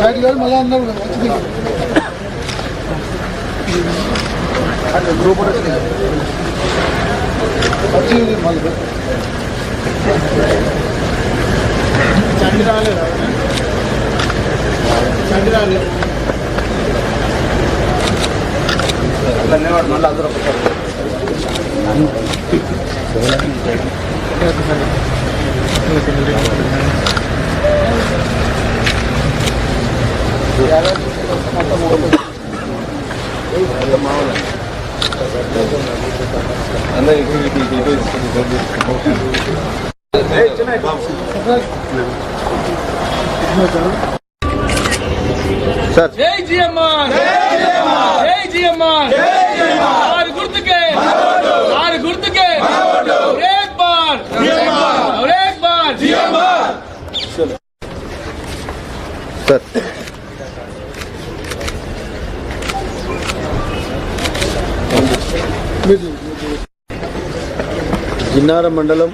Soil గారు మళ్ళీ అందరూ వచ్చింది గ్రూప్ వచ్చింది వచ్చింది మళ్ళీ సార్. జై జియమ్మ జై జియమ్మ ఆరు గుర్తుకే. ఆరు గుర్తుకే. ఒరేక్ బార్. ఒరేక్ బార్. జియమ్మ సార్. గిన్నార మండలం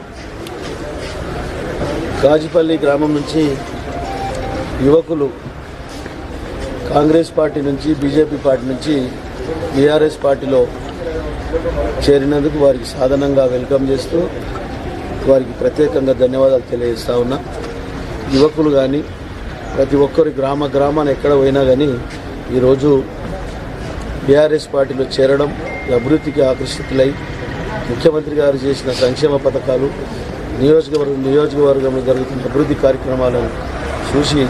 కాజిపల్లి గ్రామం నుంచి యువకులు కాంగ్రెస్ పార్టీ నుంచి బీజేపీ పార్టీ నుంచి బీఆర్ఎస్ పార్టీలో చేరినందుకు వారికి సాధనంగా వెల్కమ్ చేస్తూ వారికి ప్రత్యేకంగా ధన్యవాదాలు తెలియజేస్తా ఉన్నా. యువకులు కానీ ప్రతి ఒక్కరి గ్రామ గ్రామాన్ని ఎక్కడ పోయినా కానీ ఈరోజు బీఆర్ఎస్ పార్టీలో చేరడం అభివృద్ధికి ఆకర్షితులై ముఖ్యమంత్రి గారు చేసిన సంక్షేమ పథకాలు నియోజకవర్గం నియోజకవర్గంలో జరుగుతున్న అభివృద్ధి కార్యక్రమాలను చూసి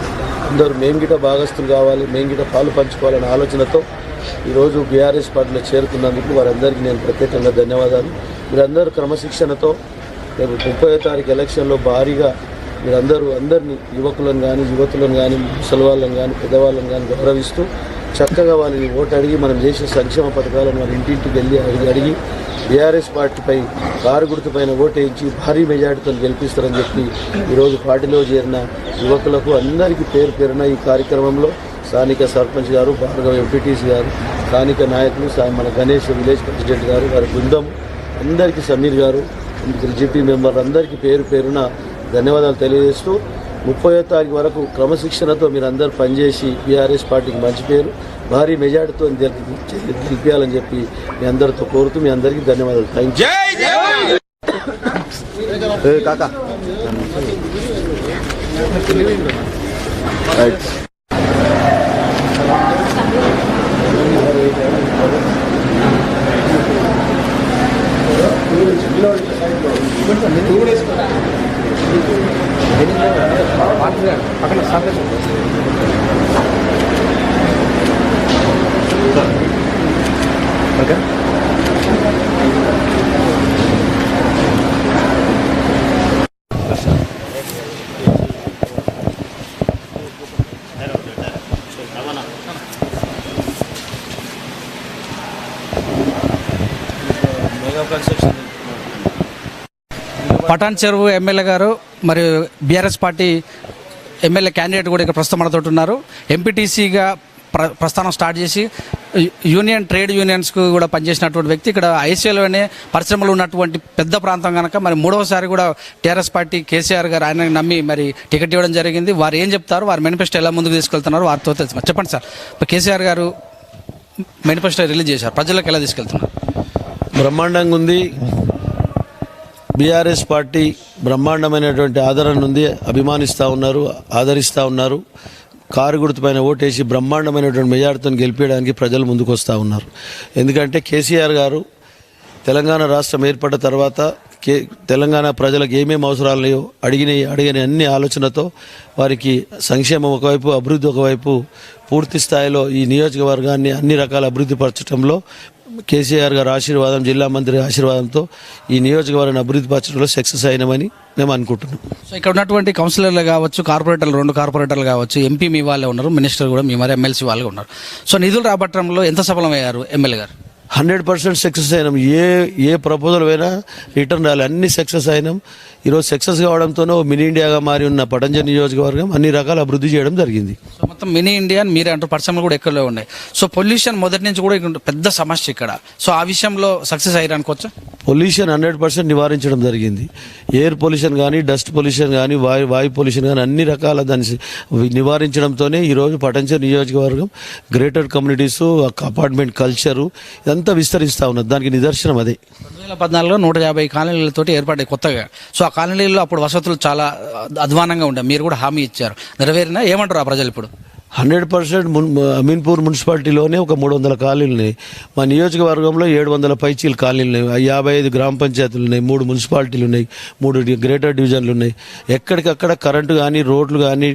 అందరూ మేము గిట భాగస్తులు కావాలి మేము గిట పాలు పంచుకోవాలనే ఆలోచనతో ఈరోజు బీఆర్ఎస్ పార్టీలో చేరుతున్నందుకు వారందరికీ నేను ప్రత్యేకంగా ధన్యవాదాలు. మీరందరూ క్రమశిక్షణతో రేపు ముప్పై తారీఖు ఎలక్షన్లో భారీగా మీరందరూ అందరినీ యువకులను కానీ యువతులను కానీ ముసలి వాళ్ళని కానీ పెద్దవాళ్ళని కానీ గౌరవిస్తూ చక్కగా వాళ్ళని ఓటు అడిగి మనం చేసే సంక్షేమ పథకాలను వాళ్ళ ఇంటింటికి వెళ్ళి అడిగి అడిగి బీఆర్ఎస్ పార్టీపై కారు గుర్తుపైన ఓటు భారీ మెజార్టీతో గెలిపిస్తారని చెప్పి ఈరోజు పార్టీలో చేరిన యువకులకు అందరికీ పేరు పేరున ఈ కార్యక్రమంలో స్థానిక సర్పంచ్ గారు భార్గవ ఎంపీటీసీ గారు స్థానిక నాయకులు మన గణేష్ విలేజ్ ప్రెసిడెంట్ గారు వారి బృందం అందరికీ సమీర్ గారు జీపీ మెంబర్ అందరికీ పేరు పేరున ధన్యవాదాలు తెలియజేస్తూ ముప్పై తారీఖు వరకు క్రమశిక్షణతో మీరు అందరు పనిచేసి బీఆర్ఎస్ పార్టీకి మంచి పేరు భారీ మెజార్టీతో గెలిపి- గెలిపించాలని చెప్పి మీ అందరితో కోరుతూ మీ అందరికీ ధన్యవాదాలు. థ్యాంక్ యూ కాకా. రైట్ పటాన్ చెరువు ఎమ్మెల్యే గారు మరియు బీఆర్ఎస్ పార్టీ ఎమ్మెల్యే క్యాండిడేట్ కూడా ఇక్కడ ప్రస్తుతం మనతో ఉన్నారు. ఎంపీటీసీగా ప్ర ప్రస్థానం స్టార్ట్ చేసి యూనియన్ ట్రేడ్ యూనియన్స్కు కూడా పనిచేసినటువంటి వ్యక్తి. ఇక్కడ ఐసీఎల్లోనే పరిశ్రమలు ఉన్నటువంటి పెద్ద ప్రాంతం కనుక మరి మూడవసారి కూడా టీఆర్ఎస్ పార్టీ కేసీఆర్ గారు ఆయన నమ్మి మరి టికెట్ ఇవ్వడం జరిగింది. వారు ఏం చెప్తారు వారి మేనిఫెస్టో ఎలా ముందుకు తీసుకెళ్తున్నారు వారితో తెలుసు. చెప్పండి సార్. ఇప్పుడు కేసీఆర్ గారు మేనిఫెస్టో రిలీజ్ చేశారు. ప్రజలకు ఎలా తీసుకెళ్తున్నారు? బ్రహ్మాండంగా ఉంది. బీఆర్ఎస్ పార్టీ బ్రహ్మాండమైనటువంటి ఆదరణ ఉంది. అభిమానిస్తూ ఉన్నారు ఆదరిస్తూ ఉన్నారు. కారు గుర్తుపైన ఓటేసి బ్రహ్మాండమైనటువంటి మెజార్టీతో గెలిపించడానికి ప్రజలు ముందుకు వస్తూ ఉన్నారు. ఎందుకంటే కేసీఆర్ గారు తెలంగాణ రాష్ట్రం ఏర్పడ్డ తర్వాత కే తెలంగాణ ప్రజలకు ఏమేమి అవసరాలు లేవో అడిగిన అడిగిన అన్ని ఆలోచనతో వారికి సంక్షేమం ఒకవైపు అభివృద్ధి ఒకవైపు పూర్తి స్థాయిలో ఈ నియోజకవర్గాన్ని అన్ని రకాల అభివృద్ధి పరచడంలో కేసీఆర్ గారి ఆశీర్వాదం జిల్లా మంత్రి ఆశీర్వాదంతో ఈ నియోజకవర్గాన్ని అభివృద్ధి పరచడంలో సక్సెస్ అయినామని మేము అనుకుంటున్నాం. సో ఇక్కడ ఉన్నటువంటి కౌన్సిలర్లు కావచ్చు కార్పొరేటర్లు రెండు కార్పొరేటర్లు కావచ్చు ఎంపీ మీ వాళ్ళే ఉన్నారు మినిస్టర్ కూడా మీ మరి ఎమ్మెల్సీ వాళ్ళే ఉన్నారు. సో నిధులు రాబట్టడంలో ఎంత సఫలమయ్యారు ఎమ్మెల్యే గారు? హండ్రెడ్ పర్సెంట్ సక్సెస్ అయినాం. ఏ ఏ ప్రపోజల్ అయినా రిటర్న్ రాలి. అన్ని సక్సెస్ అయినాం. ఈరోజు సక్సెస్ కావడంతోనే మినీ ఇండియాగా మారి ఉన్న పటంజ నియోజకవర్గం అన్ని రకాల అభివృద్ధి చేయడం జరిగింది. సో మొత్తం మినీ ఇండియా అని మీరే అంటారు పరిశ్రమలు కూడా ఎక్కువలో ఉన్నాయి. సో పొల్యూషన్ మొదటి నుంచి కూడా ఇక్కడ పెద్ద సమస్య ఇక్కడ. సో ఆ విషయంలో సక్సెస్ అయ్యారు అనుకోవచ్చా? పొల్యూషన్ హండ్రెడ్ పర్సెంట్ నివారించడం జరిగింది. ఎయిర్ పొల్యూషన్ కానీ డస్ట్ పొల్యూషన్ కానీ వాయు వాయు పొల్యూషన్ కానీ అన్ని రకాల దాన్ని నివారించడంతోనే ఈరోజు పటంచర్ నియోజకవర్గం గ్రేటర్ కమ్యూనిటీస్ అపార్ట్మెంట్ కల్చరు ఇదంతా విస్తరిస్తూ ఉన్నది. దానికి నిదర్శనం అదే. రెండు వేల పద్నాలుగులో నూట యాభై కాలనీలతోటి ఏర్పడ్డాయి కొత్తగా. సో ఆ కాలనీల్లో అప్పుడు వసతులు చాలా అధ్వానంగా ఉండే మీరు కూడా హామీ ఇచ్చారు. నెరవేరినా ఏమంటారు ఆ ప్రజలు ఇప్పుడు? హండ్రెడ్ పర్సెంట్ మున్ అమీన్పూర్ మున్సిపాలిటీలోనే ఒక మూడు వందల కాలనీలు ఉన్నాయి మా నియోజకవర్గంలో ఏడు వందల పైచీలు కాలనీలు ఉన్నాయి యాభై ఐదు గ్రామ పంచాయతీలు ఉన్నాయి మూడు మున్సిపాలిటీలు ఉన్నాయి మూడు గ్రేటర్ డివిజన్లు ఉన్నాయి ఎక్కడికక్కడ కరెంటు కానీ రోడ్లు కానీ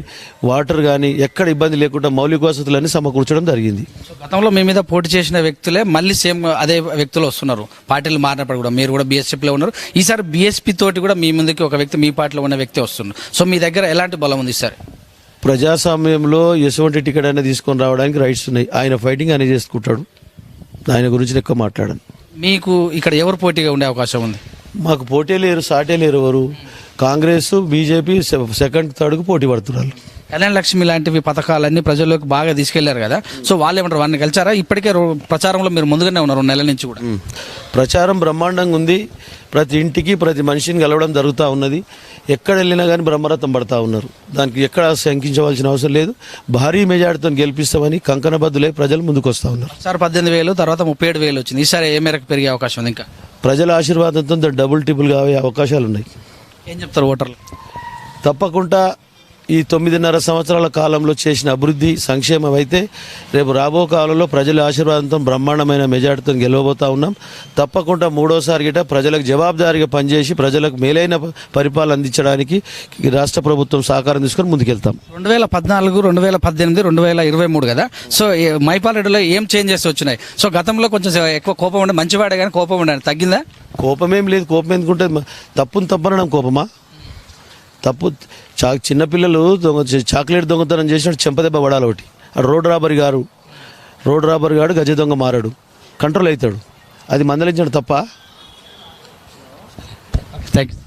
వాటర్ కానీ ఎక్కడ ఇబ్బంది లేకుండా మౌలిక వసతులన్నీ సమకూర్చడం జరిగింది. గతంలో మీ మీద పోటీ చేసిన వ్యక్తులే మళ్ళీ సేమ్ అదే వ్యక్తులు వస్తున్నారు. పార్టీలు మారినప్పుడు కూడా. మీరు కూడా బీఎస్పీలో ఉన్నారు. ఈసారి బీఎస్పీ తోటి కూడా మీ ముందుకి ఒక వ్యక్తి మీ పార్టీలో ఉన్న వ్యక్తి వస్తున్నారు. సో మీ దగ్గర ఎలాంటి బలం ఉంది సార్? ప్రజాస్వామ్యంలో ఎటువంటి టికెట్ అయినా తీసుకొని రావడానికి రైట్స్ ఉన్నాయి. ఆయన ఫైటింగ్ ఆయన చేసుకుంటాడు. ఆయన గురించి ఎక్కువ మాట్లాడను. మీకు ఇక్కడ ఎవరు పోటీగా ఉండే అవకాశం ఉంది? మాకు పోటీ లేరు సాటే లేరు ఎవరు? కాంగ్రెస్ బీజేపీ సెకండ్ థర్డ్కు పోటీ పడుతున్నారు. కళ్యాణ లక్ష్మి లాంటివి పథకాలన్నీ ప్రజల్లోకి బాగా తీసుకెళ్ళారు కదా. సో వాళ్ళు ఏమంటారు వాళ్ళని కలిచారా ఇప్పటికే ప్రచారంలో మీరు ముందుగానే ఉన్నారు నెలల నుంచి కూడా. ప్రచారం బ్రహ్మాండంగా ఉంది. ప్రతి ఇంటికి ప్రతి మనిషిని కలవడం జరుగుతూ ఉన్నది. ఎక్కడ వెళ్ళినా కానీ బ్రహ్మరథం పడతా ఉన్నారు. దానికి ఎక్కడ శంకించవలసిన అవసరం లేదు. భారీ మెజార్టీతో గెలిపిస్తామని కంకణబద్దులై ప్రజలు ముందుకు వస్తూ ఉన్నారు. సార్ పద్దెనిమిది వేలు తర్వాత ముప్పై ఏడు వేలు వచ్చింది. ఈసారి ఏ మేరకు పెరిగే అవకాశం ఉంది ఇంకా? ప్రజల ఆశీర్వాదంతో డబుల్ టిపుల్ కావే అవకాశాలు ఉన్నాయి ఏం చెప్తారు ఓటర్లు? తప్పకుండా ఈ తొమ్మిదిన్నర సంవత్సరాల కాలంలో చేసిన అభివృద్ధి సంక్షేమం అయితే రేపు రాబో కాలంలో ప్రజల ఆశీర్వాదంతో బ్రహ్మాండమైన మెజార్టీతో గెలవబోతా ఉన్నాం. తప్పకుండా మూడోసారి గిట ప్రజలకు జవాబుదారీగా పనిచేసి ప్రజలకు మేలైన పరిపాలన అందించడానికి రాష్ట్ర ప్రభుత్వం సహకారం తీసుకొని ముందుకెళ్తాం. రెండు వేల పద్నాలుగు రెండు వేల పద్దెనిమిది రెండు వేల ఇరవై మూడు కదా? సో ఏ- మైపాల్ రెడ్డిలో ఏం చేంజెస్ వచ్చినాయి? సో గతంలో కొంచెం ఎక్కువ కోపం ఉండే మంచివాడే కానీ కోపం ఉండే తగ్గిందా? కోపమేం లేదు కోపం ఎందుకుంటే తప్పును తప్పనడం కోపమా? తప్పు. చా చిన్నపిల్లలు దొంగ చాక్లెట్ దొంగతనం చేసినట్టు చెంపదెబ్బ పడాలి ఒకటి. ఆ రోడ్ రాబరీ గారు రోడ్ రాబరీ గాడు గజ దొంగ మారాడు. కంట్రోల్ అవుతాడు అది మందలించడం తప్ప? Thank you